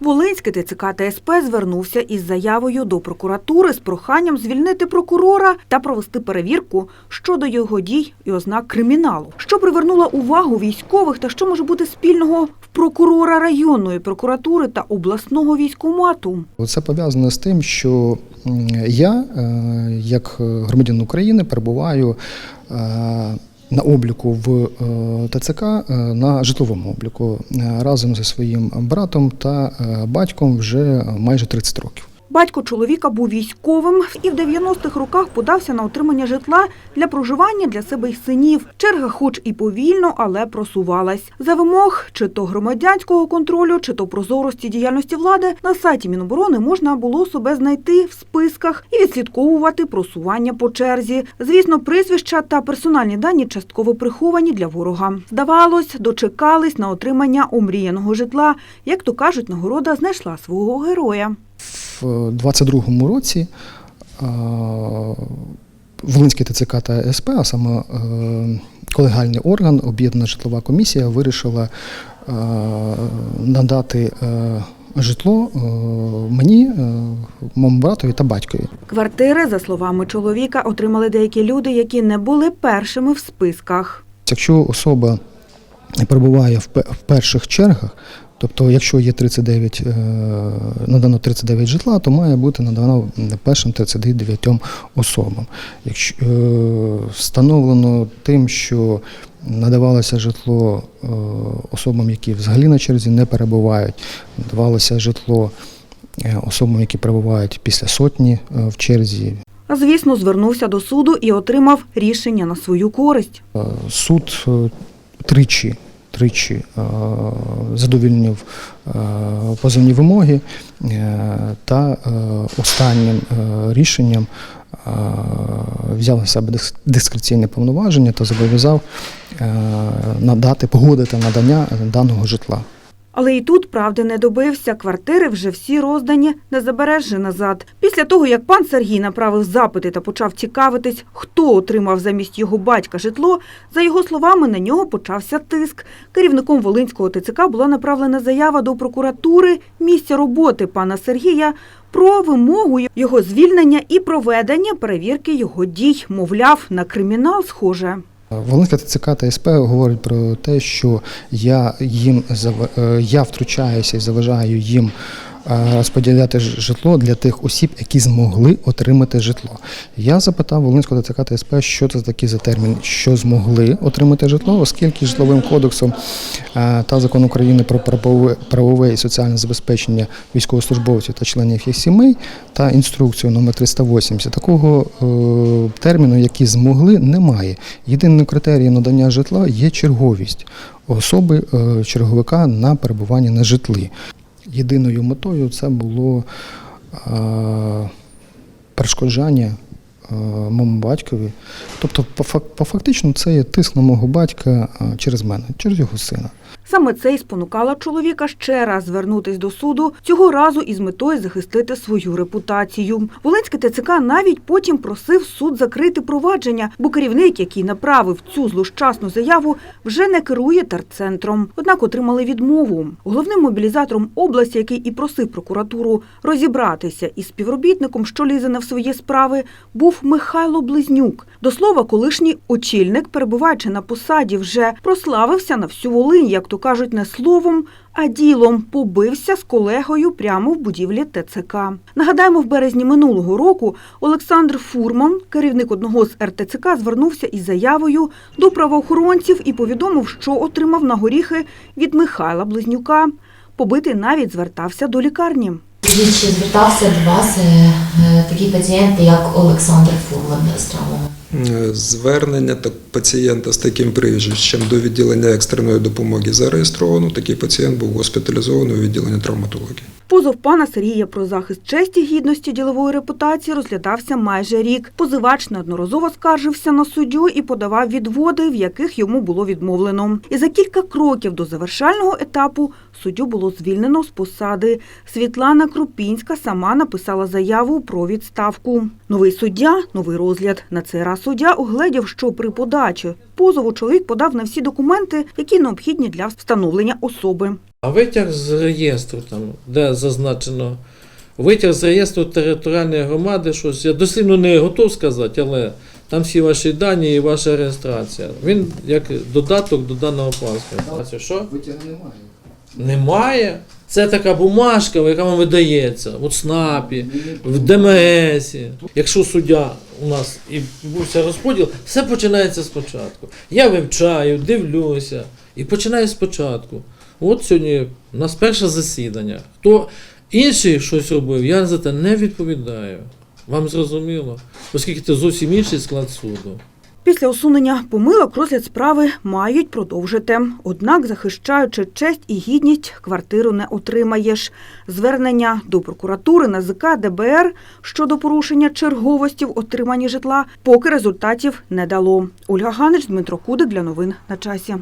Волинський ТЦК СП звернувся із заявою до прокуратури з проханням звільнити прокурора та провести перевірку щодо його дій і ознак криміналу, що привернуло увагу військових та що може бути спільного в прокурора районної прокуратури та обласного військомату. Це пов'язано з тим, що я, е, як громадянин України, перебуваю е, на обліку в е, ТЦК е, на житловому обліку е, разом зі своїм братом та батьком вже майже 30 років. Батько чоловіка був військовим і в 90-х роках подався на отримання житла для проживання для себе й синів. Черга, хоч і повільно, але просувалась. За вимог чи то громадянського контролю, чи то прозорості діяльності влади на сайті Міноборони можна було себе знайти в списках і відслідковувати просування по черзі. Звісно, прізвища та персональні дані частково приховані для ворога. Здавалось, дочекались на отримання омріяного житла. Як то кажуть, нагорода знайшла свого героя. В 22-му році е, Волинський ТЦК та СП, а саме е, колегальний орган, об'єднана житлова комісія, вирішила е, надати житло мені, моєму братові та батькові. Квартири, за словами чоловіка, отримали деякі люди, які не були першими в списках. Якщо особа перебуває в перших чергах, тобто якщо є 39, е, надано 39 житла, то має бути надано першим 39 особам. Якщо е, встановлено тим, що надавалося житло е, особам, які взагалі на черзі не перебувають, надавалося житло особам, які перебувають після сотні в черзі, звісно, звернувся до суду і отримав рішення на свою користь. Суд тричі, тричі е, задовільнив е, позовні вимоги е, та останнім рішенням взяв на себе дис- дискреційне повноваження та зобов'язав надати, погодити надання даного житла. Але і тут правди не добився. Квартири вже всі роздані, не забереш же назад. Після того, як пан Сергій направив запити та почав цікавитись, хто отримав замість його батька житло, за його словами, на нього почався тиск. Керівником Волинського ТЦК була направлена заява до прокуратури місця роботи пана Сергія про вимогу його звільнення і проведення перевірки його дій. Мовляв, на кримінал схоже. Волинська ТЦК та СП говорить про те, що я їм е, я втручаюся і заважаю їм розподіляти житло для тих осіб, які змогли отримати житло. Я запитав Волинського ТЦК та СП, що це такий за термін, що змогли отримати житло, оскільки житловим кодексом е, та закон України про правове, і соціальне забезпечення військовослужбовців та членів їх сімей та інструкцію номер 380 такого е, терміну, які змогли, немає. Єдиним критерієм надання житла є черговість особи е, черговика на перебування на житлі. Єдиною метою це було е, перешкоджання моєму батькові. Тобто, по, фактично, це є тиск на мого батька е, через мене, через його сина. Саме це й спонукало чоловіка ще раз звернутись до суду, цього разу із метою захистити свою репутацію. Волинський ТЦК навіть потім просив суд закрити провадження, бо керівник, який направив цю злощасну заяву, вже не керує терцентром. Однак отримали відмову. Головним мобілізатором області, який і просив прокуратуру розібратися із співробітником, що лізе не в свої справи, був Михайло Близнюк. До слова, колишній очільник, перебуваючи на посаді, вже прославився на всю Волинь, як то кажуть, не словом, а ділом побився з колегою прямо в будівлі ТЦК. Нагадаємо, в березні минулого року Олександр Фурман, керівник одного з РТЦК, звернувся із заявою до правоохоронців і повідомив, що отримав на горіхи від Михайла Близнюка. Побитий навіть звертався до лікарні. Звертався до вас е, е, такий пацієнт, як Олександр Фурман з травмами. Е, Звернення пацієнта з таким прізвищем до відділення екстреної допомоги зареєстровано. Такий пацієнт був госпіталізований у відділенні травматології. Позов пана Сергія про захист честі, гідності, ділової репутації розглядався майже рік. Позивач неодноразово скаржився на суддю і подавав відводи, в яких йому було відмовлено. І за кілька кроків до завершального етапу суддю було звільнено з посади. Світлана Крупінська сама написала заяву про відставку. Новий суддя, новий розгляд. На цей раз суддя угледів, що при подачі позову чоловік подав на всі документи, які необхідні для встановлення особи. А витяг з реєстру, там, де зазначено, витяг з реєстру територіальної громади, щось я дослівно не готов сказати, але там всі ваші дані і ваша реєстрація. Він як додаток до даного паспорта. Що? Витягу немає. Немає. Це така бумажка, яка вам видається в ЦНАПі, в ДМС. Якщо суддя у нас і відбувся розподіл, все починається спочатку. Я вивчаю, дивлюся і починаю спочатку. От сьогодні у нас перше засідання. Хто інший щось робив, я за це не відповідаю. Вам зрозуміло? Оскільки це зовсім інший склад суду. Після усунення помилок розгляд справи мають продовжити. Однак, захищаючи честь і гідність, квартиру не отримаєш. Звернення до прокуратури НАЗК ДБР щодо порушення черговості в отриманні житла поки результатів не дало. Ольга Ганич, Дмитро Кудик для новин на часі.